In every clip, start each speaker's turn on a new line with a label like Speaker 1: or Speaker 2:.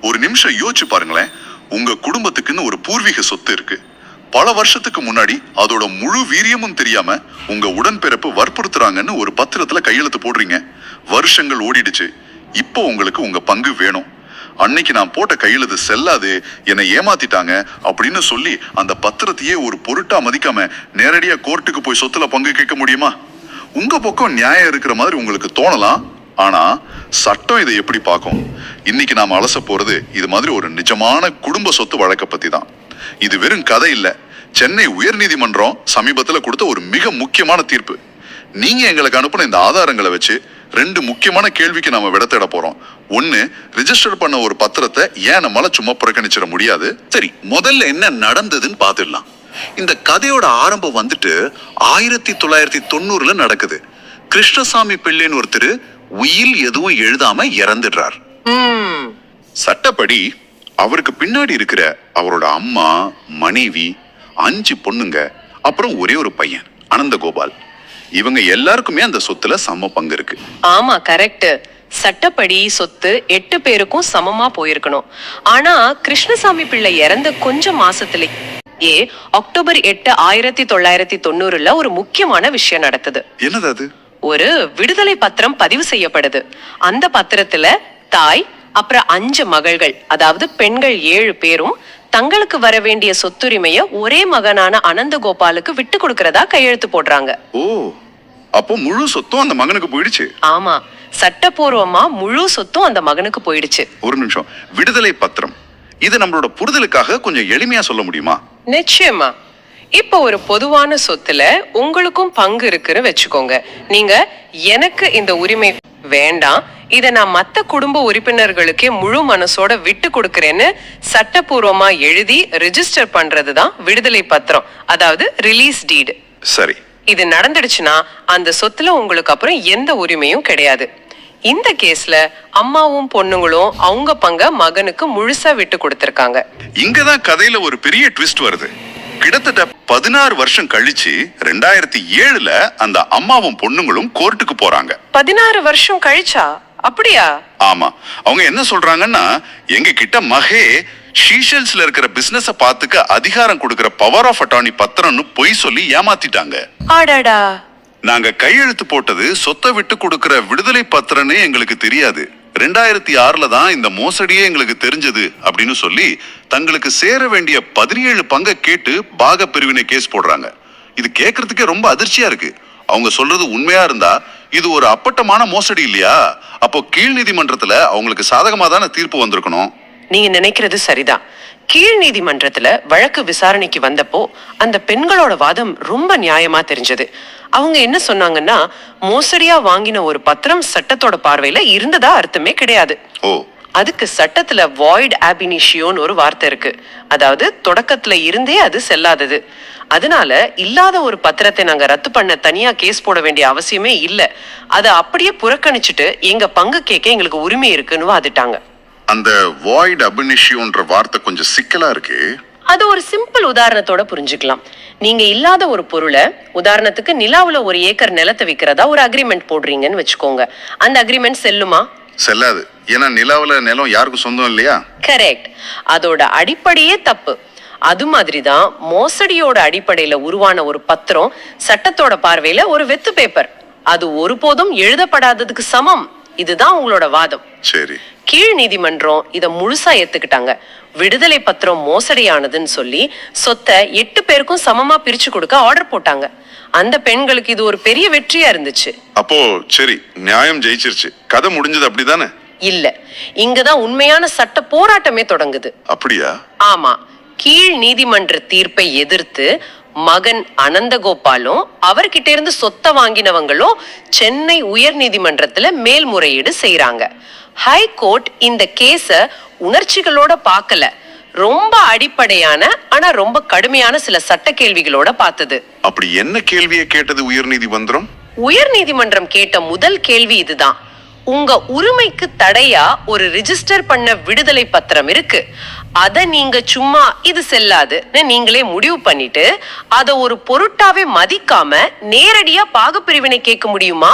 Speaker 1: ஒரு நிமிஷம் யோசிச்சு பாருங்களேன். உங்க குடும்பத்துக்குன்னு ஒரு பூர்வீக சொத்து இருக்கு. பல வருஷத்துக்கு முன்னாடி அதோட முழு வீரியமும் தெரியாம உங்க உடன்பிறப்பு வற்புறுத்துறாங்கன்னு ஒரு பத்திரத்துல கையெழுத்து போடுறீங்க. வருஷங்கள் ஓடிடுச்சு. இப்போ உங்களுக்கு உங்க பங்கு வேணும். அன்னைக்கு நான் போட்ட கையெழுத்து செல்லாது என்னை ஏமாத்திட்டாங்க அப்படின்னு சொல்லி அந்த பத்திரத்தையே ஒரு பொருட்டா மதிக்காம நேரடியா கோர்ட்டுக்கு போய் சொத்துல பங்கு கேட்க முடியுமா? உங்க பக்கம் நியாயம் இருக்கிற மாதிரி உங்களுக்கு தோணலாம். ஆனா சட்டம் இதை எப்படி பார்க்கும்? இன்னைக்கு நாம அலச போறது இது மாதிரி ஒரு நிஜமான குடும்ப சொத்து வழக்க பத்தி தான். இது வெறும் கதை இல்ல. சென்னை உயர்நீதிமன்றம் சமீபத்துல கொடுத்த ஒரு மிக முக்கியமான தீர்ப்பு. நீங்க எங்களுக்கு அனுப்பின இந்த ஆதாரங்களை வச்சு ரெண்டு முக்கியமான கேள்விக்கு நாம விடத்திட போறோம். ஒன்னு ரிஜிஸ்டர் பண்ண ஒரு பத்திரத்தை ஏன் நம்மளால சும்மா புறக்கணிச்சிட முடியாது?
Speaker 2: சரி முதல்ல என்ன நடந்ததுன்னு பார்த்துடலாம். இந்த கதையோட ஆரம்பம் வந்துட்டு ஆயிரத்தி தொள்ளாயிரத்தி தொண்ணூறுல நடக்குது. கிருஷ்ணசாமி பிள்ளைன்னு ஒருத்தர் உயில் எதுவும் எழுதாம இறந்துடுறார். சட்டப்படி அவருக்கு பின்னாடி இருக்கிற அவரோட அம்மா மனைவி அஞ்சு பொண்ணுங்க அப்புறம் ஒரே ஒரு பையன் அனந்தகோபால். இவங்க எல்லாருக்குமே அந்த சொத்துல சம பங்கு இருக்கு.
Speaker 3: ஆமா கரெக்ட். சட்டப்படி சொத்து எட்டு பேருக்கும் சமமா போயிருக்கணும். ஆனா கிருஷ்ணசாமி பிள்ளை இறந்த கொஞ்சம் மாசத்திலேயே அக்டோபர் எட்டு ஆயிரத்தி தொள்ளாயிரத்தி தொண்ணூறுல ஒரு முக்கியமான விஷயம் நடக்குது.
Speaker 1: என்னது அது?
Speaker 3: ஒரு விடுதலை பத்திரம் பதிவு செய்யப்படுது. அந்த பத்திரத்துல தாய் அப்புறம் அஞ்சு மகள்கள் அதாவது பெண்கள் ஏழு பேரும் தங்களுக்கு வர வேண்டிய சொத்துரிமைய ஒரே மகனான அனந்தகோபாலுக்கு விட்டு கொடுக்கறதா கையெழுத்து போடுறாங்க.
Speaker 1: ஓ அப்போ முழு சொத்தும் அந்த மகனுக்கு போயிடுச்சு?
Speaker 3: ஆமா சட்டப்பூர்வமா முழு சொத்தும் அந்த மகனுக்கு போயிடுச்சு.
Speaker 1: ஒரு நிமிஷம் விடுதலை பத்திரம். இது நம்மளோட புரிதலுக்காக கொஞ்சம் எளிமையா சொல்ல முடியுமா?
Speaker 3: நிச்சயமா. இப்ப ஒரு பொதுவான சொத்துல உங்களுக்கும் பங்கு இருக்குன்னு வச்சுக்கோங்க. நீங்க எனக்கு இந்த உரிமை வேண்டாம். இத நான் மத்த குடும்ப உறுப்பினர்களுக்கே முழு மனசோட விட்டு கொடுக்கறேன்னு சட்டப்பூர்வமா எழுதி ரிஜிஸ்டர் பண்றதுதான் விடுதலை பத்திரம். அதாவது ரிலீஸ் டீடு
Speaker 1: சரி.
Speaker 3: இது நடந்துடுச்சுன்னா அந்த சொத்துல உங்களுக்கு அப்புறம் எந்த உரிமையும் கிடையாது. இந்த கேஸ்ல அம்மாவும் பொண்ணுங்களும் அவங்க பங்க மகனுக்கு முழுசா விட்டு கொடுத்திருக்காங்க.
Speaker 1: இங்கதான் கதையில ஒரு பெரிய ட்விஸ்ட் வருது. கிட்டத்தட்ட பதினாறு வருஷம் கழிச்சு ரெண்டாயிரத்தி ஏழுல அந்த அம்மாவும் பொண்ணுங்களும் கோர்ட்டுக்கு போறாங்க.
Speaker 3: பதினாறு வருஷம் கழிச்சா? அப்படியா?
Speaker 1: ஆமா. அவங்க என்ன சொல்றாங்கன்னா எங்க கிட்ட மகே ஷீஷல்ஸ்ல இருக்கிற பிசினஸ பாத்துக்க அதிகாரம் கொடுக்கிற பவர் ஆஃப் அட்டார்னி பத்திரம்னு பொய் சொல்லி ஏமாத்திட்டாங்க.
Speaker 3: ஆடாடா.
Speaker 1: நாங்க கையெழுத்து போட்டது சொத்தை விட்டு கொடுக்கிற விடுதலை பத்திரன்னு எங்களுக்கு தெரியாது. ரெண்டாயிரத்தி ஆறுல தான் இந்த மோசடியே எங்களுக்கு தெரிஞ்சது அப்படின்னு சொல்லி தங்களுக்கு சேர வேண்டிய பதினேழு பங்கை கேட்டு பாக பிரிவினை கேஸ் போடுறாங்க. இது கேட்கறதுக்கே ரொம்ப அதிர்ச்சியா இருக்கு. அவங்க சொல்றது உண்மையா இருந்தா இது ஒரு அப்பட்டமான மோசடி இல்லையா? அப்போ கீழ் நீதிமன்றத்துல அவங்களுக்கு சாதகமா தானே தீர்ப்பு வந்திருக்கணும்?
Speaker 3: நீங்க நினைக்கிறது சரிதான். கீழ் நீதிமன்றத்துல வழக்கு விசாரணைக்கு வந்தப்போ அந்த பெண்களோட வாதம் ரொம்ப நியாயமா தெரிஞ்சது. அவங்க என்ன சொன்னாங்கன்னா மோசடியா வாங்கின ஒரு பத்திரம் சட்டத்தோட பார்வையில இருந்ததா அர்த்தமே கிடையாது. அதுக்கு சட்டத்துல வாய்ட் ஆபினிஷியோன்னு ஒரு வார்த்தை இருக்கு. அதாவது தொடக்கத்துல இருந்தே அது செல்லாதது. அதனால இல்லாத ஒரு பத்திரத்தை நாங்க ரத்து பண்ண தனியா கேஸ் போட வேண்டிய அவசியமே இல்ல. அதை அப்படியே புறக்கணிச்சுட்டு எங்க பங்கு கேட்க எங்களுக்கு உரிமை இருக்குன்னு வாதிட்டாங்க.
Speaker 1: அந்த வாய்ட் அபினிஷியோன்ற வார்த்தை கொஞ்சம் சிக்கலா இருக்கு.
Speaker 3: அது ஒரு சிம்பிள் உதாரணத்தோட புரிஞ்சுக்கலாம். நீங்க இல்லாத ஒரு பொருளை உதாரணத்துக்கு நிலாவுல ஒரு ஏக்கர் நிலத்தை விக்கிறதா ஒரு அக்ரிமெண்ட் போடுறீங்கன்னு வச்சுக்கோங்க. அந்த அக்ரிமெண்ட் செல்லுமா?
Speaker 1: செல்லாது. ஏன்னா நிலாவுல நிலம் யாருக்கும் சொந்தம் இல்லையா?
Speaker 3: கரெக்ட் அதோட அடிப்படையே தப்பு. அது மாதிரிதான் மோசடியோட அடிப்படையில உருவான ஒரு பத்திரம் சட்டத்தோட பார்வையில ஒரு வெத்து பேப்பர் அது ஒருபோதும் எழுதப்படாததுக்கு சமம். இதுதான் உங்களோட வாதம்.
Speaker 1: சரி.
Speaker 3: கீழ் நீதிமன்றம் இத முழுசா ஏத்துக்கிட்டாங்க. விடுதலை பத்திரம் மோசடியானதுன்னு சொல்லி சொத்தை எட்டு பேருக்கும் சமமா பிரிச்சு கொடுக்க ஆர்டர் போட்டாங்க. அந்த பெண்களுக்கு இது ஒரு பெரிய வெற்றியா இருந்துச்சு.
Speaker 1: அப்போ சரி நியாயம் ஜெயிச்சிருச்சு. கதை முடிஞ்சது அப்படிதானே?
Speaker 3: இல்ல. இங்கதான் உண்மையான சட்ட போராட்டமே தொடங்குது.
Speaker 1: அப்படியா?
Speaker 3: ஆமா. கீழ் நீதிமன்ற தீர்ப்பை எதிர்த்து மகன் அனந்தகோபாலும் அவர்கிட்ட இருந்து சொத்தை வாங்கினவங்களும் சென்னை உயர் நீதிமன்றத்துல மேல்முறையீடு செய்றாங்க. ஹை கோர்ட் இந்த கேஸ உணர்ச்சிகளோட பார்க்கல. ரொம்ப அடிப்படையான ஆனா ரொம்ப கடுமையான சில சட்ட கேள்விகளோட பார்த்தது.
Speaker 1: அப்படி என்ன கேள்வியை கேட்டது உயர்நீதிமன்றம்
Speaker 3: உயர் நீதிமன்றம் கேட்ட முதல் கேள்வி இதுதான். உங்க உரிமைக்கு தடையா ஒரு ரிஜிஸ்டர் பண்ண விடுதலை பத்திரம் இருக்கு. அத நீங்க சும்மா இது செல்லாதுன்னு நீங்களே முடிவு பண்ணிட்டு அத ஒரு பொருட்டாவே மதிக்காம நேரடியா பாகப்பிரிவினை கேட்க முடியுமா?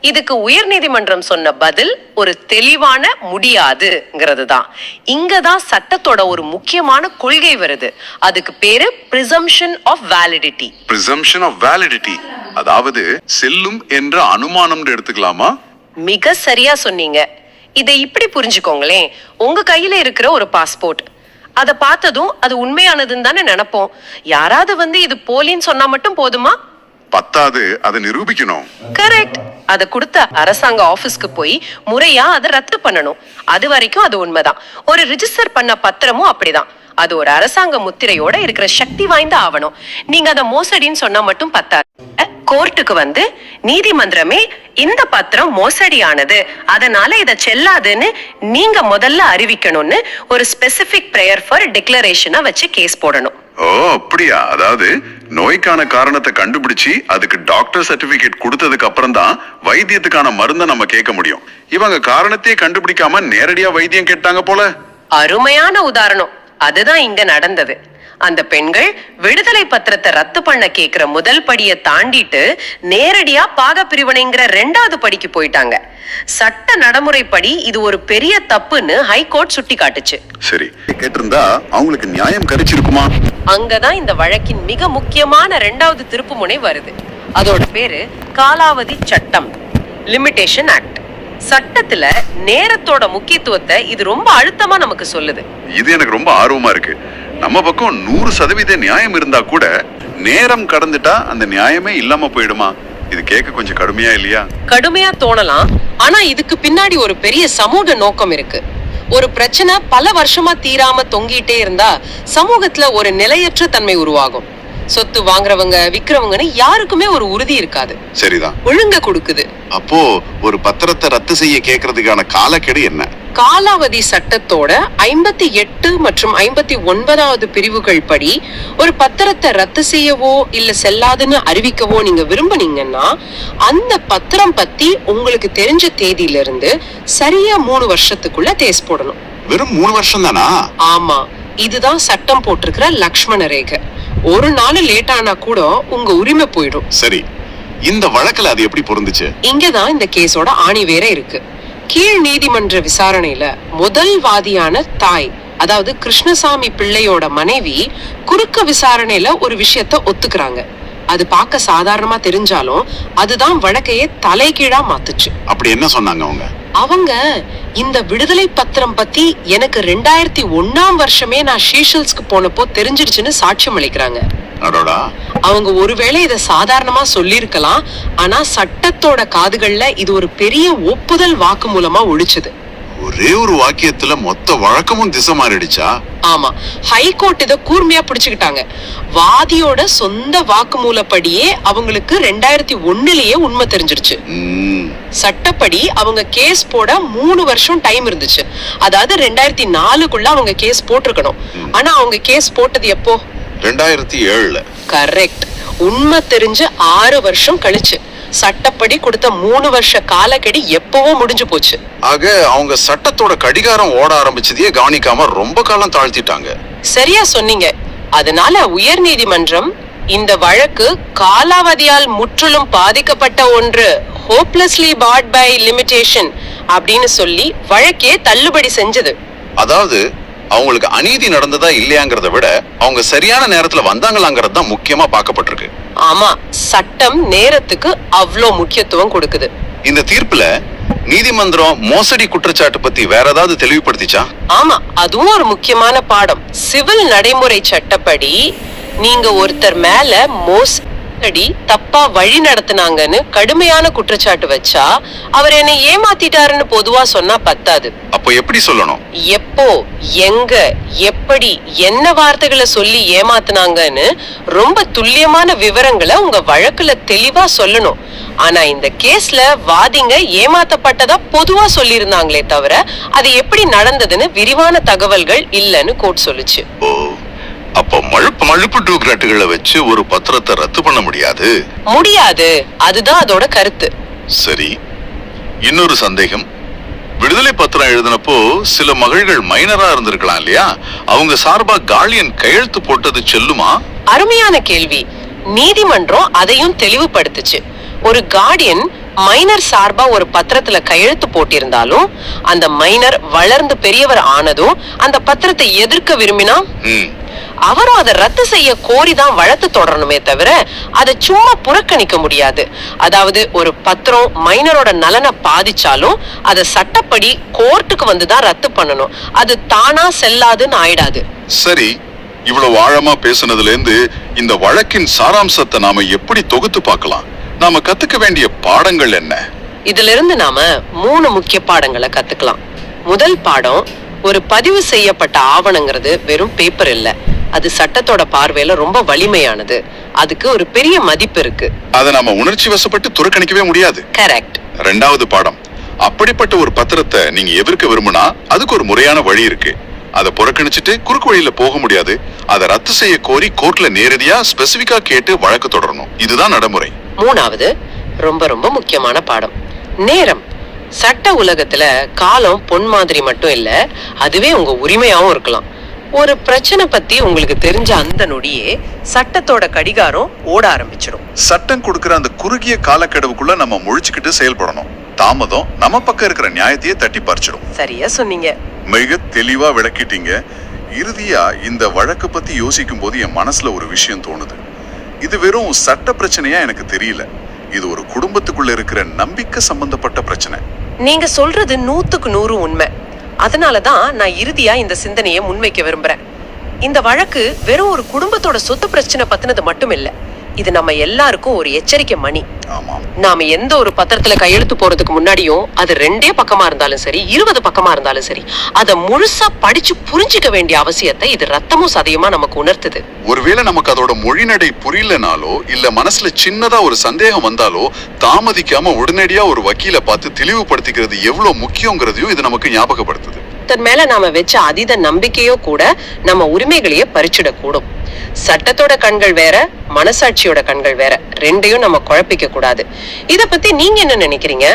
Speaker 3: இதுக்கு உயர்நீதிமன்றம் சொன்ன பதில் ஒரு தெளிவான முடியாதுங்கிறது தான். இங்க தான் சட்டத்தோட ஒரு முக்கியமான கொள்கை வருது. அதுக்கு பேரு presumption of validity
Speaker 1: presumption of validity. அதாவது செல்லும் என்ற அனுமானம் எடுத்துக்கலாமா?
Speaker 3: மிக சரியா சொன்னீங்க. இதை இப்படி புரிஞ்சுக்கோங்களேன். உங்க கையில இருக்கிற ஒரு பாஸ்போர்ட் அத பார்த்ததும் அது உண்மையானதுன்னு தானே நினைப்போம். யாராவது வந்து இது போலின்னு சொன்னா மட்டும் போதுமா?
Speaker 1: பத்தாது அதை நிரூபிக்கணும்.
Speaker 3: கரெக்ட் அத கொடுத்த அரசாங்க ஆபீஸ்க்கு போய் முறையா அதை ரத்து பண்ணணும். அது வரைக்கும் அது உண்மைதான். ஒரு ரிஜிஸ்டர் பண்ண பத்திரமும் அப்படிதான். அது ஒரு அரசாங்க முத்திரையோட இருக்கிற சக்தி வாய்ந்த ஆவணம். நீங்க அத மோசடின்னு சொன்னா மட்டும் பத்தாது. கோர்ட்டுக்கு வந்து நீதிமன்றமே இந்த பத்திரம் மோசடியானது. அதனால இத செல்லாதுன்னு நீங்க முதல்ல அறிவிக்கணும்னு ஒரு ஸ்பெசிபிக் பிரேயர் ஃபார் டிக்ளரேஷனை வச்சு கேஸ் போடணும்.
Speaker 1: ஓ அப்படியா? அதாவது நோய்க்கான காரணத்தை கண்டுபிடிச்சு அதுக்கு டாக்டர் சர்டிபிகேட் கொடுத்ததுக்கு அப்புறம் தான் வைத்தியத்துக்கான மருந்தை நம்ம கேட்க முடியும். இவங்க காரணத்தையே கண்டுபிடிக்காம நேரடியா வைத்தியம் கேட்டாங்க போல.
Speaker 3: அருமையான உதாரணம். அதுதான் இங்க நடந்தது. அந்த பெண்கள் விடுதலை பத்திரத்தை ரத்து பண்ண கேக்குற முதல் படியை தாண்டிட்டு நேரடியா பாக பிரிவினைங்கிற ரெண்டாவது படிக்கு போயிட்டாங்க. சட்ட நடைமுறைப்படி இது ஒரு பெரிய தப்புன்னு ஹைகோர்ட் சுட்டி காட்டுச்சு
Speaker 1: சரி. கேட்டிருந்தா அவங்களுக்கு நியாயம் கிடைச்சிருக்குமா?
Speaker 3: அங்கதான் இந்த வழக்கின் மிக முக்கியமான ரெண்டாவது திருப்புமுனை வருது. அதோட பேரு காலாவதி சட்டம். லிமிடேஷன் ஆக்ட் சட்டத்துல நேரத்தோட முக்கியத்துவத்தை இது ரொம்ப அழுத்தமா நமக்கு சொல்லுது.
Speaker 1: இது எனக்கு ரொம்ப ஆர்வமா இருக்கு. நம்ம பக்கம் நூறு சதவீத நியாயம் இருந்தா கூட நேரம் கடந்துட்டா அந்த நியாயமே இல்லாம போயிடுமா? இது கேட்க கொஞ்சம் கடுமையா இல்லையா?
Speaker 3: கடுமையா தோணலாம். ஆனா இதுக்கு பின்னாடி ஒரு பெரிய சமூக நோக்கம் இருக்கு. ஒரு பிரச்சனை பல வருஷமா தீராம தொங்கிட்டே இருந்தா சமூகத்துல ஒரு நிலையற்ற தன்மை உருவாகும். சொத்து வாங்குறவங்க விக்கிறவங்கன்னு யாருக்குமே ஒரு உறுதி இருக்காது.
Speaker 1: சரிதான்.
Speaker 3: ஒழுங்க கொடுக்குது.
Speaker 1: அப்போ ஒரு பத்திரத்தை ரத்து செய்ய கேக்குறதுக்கான காலக்கெடு என்ன?
Speaker 3: காலாவதி சட்டத்தோட ஐம்பத்தி எட்டு மற்றும் ஐம்பத்தி ஒன்பதாவது பிரிவுகள் படி ஒரு பத்திரத்தை ரத்து செய்யவோ இல்ல செல்லாதுன்னு அறிவிக்கவோ நீங்க விரும்புனீங்கன்னா அந்த பத்திரம் பத்தி உங்களுக்கு தெரிஞ்ச தேதியில இருந்து சரியா மூணு வருஷத்துக்குள்ள தேஸ் போடணும்.
Speaker 1: வெறும் மூணு வருஷம் தானா
Speaker 3: ஆமா. இதுதான் சட்டம் போட்டிருக்கிற லக்ஷ்மண ரேகை ஒரு நாள் லேட் ஆனா கூட உங்க உரிமை போயிடும்.
Speaker 1: சரி இந்த வழக்குல அது எப்படி பொருந்துச்சு?
Speaker 3: இங்கதான் இந்த கேஸோட ஆணி வேற இருக்கு. கீழ் நீதிமன்ற விசாரணையில முதல் வாதியான தாய் அதாவது கிருஷ்ணசாமி பிள்ளையோட மனைவி குறுக்க விசாரணையில ஒரு விஷயத்த ஒத்துக்கிறாங்க. அது பார்க்க சாதாரணமா தெரிஞ்சாலும் அதுதான் வழக்கையே தலைகீழா மாத்துச்சு.
Speaker 1: அப்படி என்ன சொன்னாங்க அவங்க?
Speaker 3: அவங்க இந்த விடுதலை பத்திரம் பத்தி எனக்கு ரெண்டாயிரத்தி ஒண்ணாம் வருஷமே நான் ஷீஷல்ஸ்க்கு போனப்போ தெரிஞ்சிடுச்சுன்னு சாட்சியம் அளிக்கிறாங்க. அவங்க ஒருவேளை இத சாதாரணமா சொல்லியிருக்கலாம் ஆனா சட்டத்தோட காதுகள்ல இது ஒரு பெரிய ஒப்புதல் வாக்கு மூலமா ஒழிச்சது.
Speaker 1: ஒரே ஒரு வாக்கியத்துல மொத்த வழக்கமும் திசை மாறிடுச்சா?
Speaker 3: ஆமா. ஹைகோர்ட் இத கூர்மையா பிடிச்சுக்கிட்டாங்க. வாதியோட சொந்த வாக்குமூலப்படியே அவங்களுக்கு ரெண்டாயிரத்தி ஒண்ணுலயே உண்மை தெரிஞ்சிருச்சு. சட்டப்படி அவங்க கேஸ் போட மூணு வருஷம் டைம் இருந்துச்சு. அதாவது ரெண்டாயிரத்தி நாலுக்குள்ள அவங்க கேஸ் போட்டிருக்கணும். ஆனா அவங்க கேஸ் போட்டது எப்போ?
Speaker 1: ரெண்டாயிரத்தி ஏழுல.
Speaker 3: கரெக்ட் உண்மை தெரிஞ்சு ஆறு வருஷம் கழிச்சு. சட்டப்படி கொடுத்த மூணு வருஷ காலக்கெடி எப்பவோ முடிஞ்சு போச்சு.
Speaker 1: ஆக அவங்க சட்டத்தோட கடிகாரம் ஓட ஆரம்பிச்சதையே கவனிக்காம ரொம்ப காலம் தாழ்த்திட்டாங்க.
Speaker 3: சரியா சொன்னீங்க. அதனால உயர் நீதிமன்றம் இந்த வழக்கு காலாவதியால் முற்றிலும் பாதிக்கப்பட்ட ஒன்று ஹோப்லெஸ்லி பாட் பை லிமிடேஷன் அப்படின்னு சொல்லி வழக்கே தள்ளுபடி செஞ்சது.
Speaker 1: அதாவது அவங்களுக்கு அநீதி நடந்ததா இல்லையாங்கிறத விட அவங்க சரியான நேரத்துல வந்தாங்களாங்கிறது தான் முக்கியமா பார்க்கப்பட்டிருக்கு.
Speaker 3: ஆமா சட்டம் நேரத்துக்கு அவ்ளோ முக்கியத்துவம் கொடுக்குது.
Speaker 1: இந்த தீர்ப்புல நீதிமன்றம் மோசடி குற்றச்சாட்டு பத்தி வேற ஏதாவது தெளிவுபடுத்திச்சா?
Speaker 3: ஆமா அதுவும் ஒரு முக்கியமான பாடம். சிவில் நடைமுறை சட்டப்படி நீங்க ஒருத்தர் மேல மோசடி தப்பா வழி நடத்துனாங்கன்னு கடுமையான குற்றச்சாட்டு வச்சா அவர் என்னை ஏமாத்திட்டாருன்னு பொதுவா சொன்னா பத்தாது.
Speaker 1: அப்போ எப்படி சொல்லணும்?
Speaker 3: எப்போ எங்க எப்படி என்ன வார்த்தைகளை சொல்லி ஏமாத்துனாங்கன்னு ரொம்ப துல்லியமான விவரங்களை உங்க வழக்குல தெளிவா சொல்லணும். ஆனா இந்த கேஸ்ல வாதிங்க ஏமாத்தப்பட்டதா பொதுவா சொல்லியிருந்தாங்களே தவிர அது எப்படி நடந்ததுன்னு விரிவான தகவல்கள் இல்லைன்னு கோர்ட் சொல்லுச்சு.
Speaker 1: அப்போ மழுப்பு மழுப்பு டூக்ராட்டுகளை வச்சு ஒரு பத்திரத்தை ரத்து பண்ண முடியாது?
Speaker 3: முடியாது. அதுதான் அதோட கருத்து.
Speaker 1: சரி. இன்னொரு சந்தேகம். விடுதலை பத்திரம் எழுதினப்போ சில மகள்கள் மைனரா இருந்திருக்கலாம் இல்லையா? அவங்க சார்பா கார்டியன் கையெழுத்து போட்டது செல்லுமா?
Speaker 3: அருமையான கேள்வி. நீதிமன்றம் அதையும் தெளிவுபடுத்துச்சு. ஒரு கார்டியன் மைனர் சார்பா ஒரு பத்திரத்துல கையெழுத்து போட்டிருந்தாலும் அந்த மைனர் வளர்ந்து பெரியவர் ஆனதும் அந்த பத்திரத்தை எதிர்க்க விரும்பினா?
Speaker 1: ம்.
Speaker 3: அவரும் அதை ரத்து செய்ய கோரிதான் வழக்கு தொடரணுமே தவிர அதை சும்மா புறக்கணிக்க முடியாது. அதாவது ஒரு பத்திரம் மைனரோட நலனை பாதிச்சாலும் அதை சட்டப்படி கோர்ட்டுக்கு வந்துதான் ரத்து பண்ணணும். அது தானா செல்லாதுன்னு ஆயிடாது.
Speaker 1: சரி இவ்வளவு ஆழமா பேசுனதுல இருந்து இந்த வழக்கின் சாராம்சத்தை நாம எப்படி தொகுத்து பார்க்கலாம்? நாம கத்துக்க வேண்டிய பாடங்கள் என்ன?
Speaker 3: இதுல இருந்து நாம மூணு முக்கிய பாடங்களை கத்துக்கலாம். முதல் பாடம் ஒரு பதிவு செய்யப்பட்ட ஆவணங்கிறது வெறும் பேப்பர் இல்ல. அது சட்டத்தோட பார்வையில ரொம்ப வலிமையானது. அதுக்கு ஒரு பெரிய மதிப்பு இருக்கு.
Speaker 1: அதை நாம உணர்ச்சி வசப்பட்டு துறக்கணிக்கவே முடியாது.
Speaker 3: கரெக்ட்
Speaker 1: ரெண்டாவது பாடம். அப்படிப்பட்ட ஒரு பத்திரத்தை நீங்க எதிர்க்க விரும்பினா அதுக்கு ஒரு முறையான வழி இருக்கு. அதை புறக்கணிச்சிட்டு குறுக்கு வழியில போக முடியாது. அதை ரத்து செய்ய கோரி கோர்ட்ல நேரடியா ஸ்பெசிபிக்கா கேட்டு வழக்கு தொடரணும். இதுதான் நடைமுறை.
Speaker 3: மூணாவது ரொம்ப ரொம்ப முக்கியமான பாடம். நேரம். சட்ட உலகத்துல காலம் பொன் மாதிரி மட்டும் இல்ல அதுவே உங்க உரிமையாவும் இருக்கலாம். ஒரு பிரச்சனை பத்தி உங்களுக்கு தெரிஞ்ச அந்த நொடியே சட்டத்தோட கடிகாரம் ஓட ஆரம்பிச்சிடும்.
Speaker 1: சட்டம் கொடுக்கிற அந்த குறுகிய காலக்கெடுவுக்குள்ள நம்ம முழிச்சுக்கிட்டு செயல்படணும். தாமதம் நம்ம பக்கம் இருக்கிற நியாயத்தையே தட்டி பறிச்சிடும்.
Speaker 3: சரியா சொன்னீங்க.
Speaker 1: மிக தெளிவா விளக்கிட்டீங்க. இறுதியா இந்த வழக்கு பத்தி யோசிக்கும் போது என் மனசுல ஒரு விஷயம் தோணுது. இது வெறும் சட்ட பிரச்சனையா எனக்கு தெரியல. இது ஒரு குடும்பத்துக்குள்ள இருக்கிற நம்பிக்கை சம்பந்தப்பட்ட பிரச்சனை.
Speaker 3: நீங்க சொல்றது நூத்துக்கு நூறு உண்மை. அதனால தான் நான் இறுதியா இந்த சிந்தனையை முன்வைக்க விரும்புறேன். இந்த வழக்கு வெறும் ஒரு குடும்பத்தோட சொத்து பிரச்சனை பத்தினது மட்டும் இல்லை இது நம்ம எல்லாருக்கும் ஒரு எச்சரிக்கை மணி.
Speaker 1: ஆமாம்
Speaker 3: நாம எந்த ஒரு பத்திரத்துல கையெழுத்து போறதுக்கு முன்னாடியும் அது ரெண்டே பக்கமா இருந்தாலும் சரி இருபது பக்கமா இருந்தாலும் சரி அத முழுசா படிச்சு புரிஞ்சுக்க வேண்டிய அவசியத்தை இது ரத்தமும் சதையுமா நமக்கு உணர்த்துது.
Speaker 1: ஒருவேளை நமக்கு அதோட மொழிநடை புரியலனாலோ இல்ல மனசுல சின்னதா ஒரு சந்தேகம் வந்தாலோ தாமதிக்காம உடனடியா ஒரு வக்கீல பார்த்து தெளிவுபடுத்திக்கிறது எவ்வளவு முக்கியங்கிறதையும் இது நமக்கு ஞாபகப்படுத்துது.
Speaker 3: ஒருத்தர் மேல நாம வச்ச அதீத நம்பிக்கையோ கூட நம்ம உரிமைகளையே பறிச்சிடக்கூடும். சட்டத்தோட கண்கள் வேற மனசாட்சியோட கண்கள் வேற. ரெண்டையும் நம்ம குழப்பிக்க கூடாது இத பத்தி நீங்க என்ன நினைக்கிறீங்க?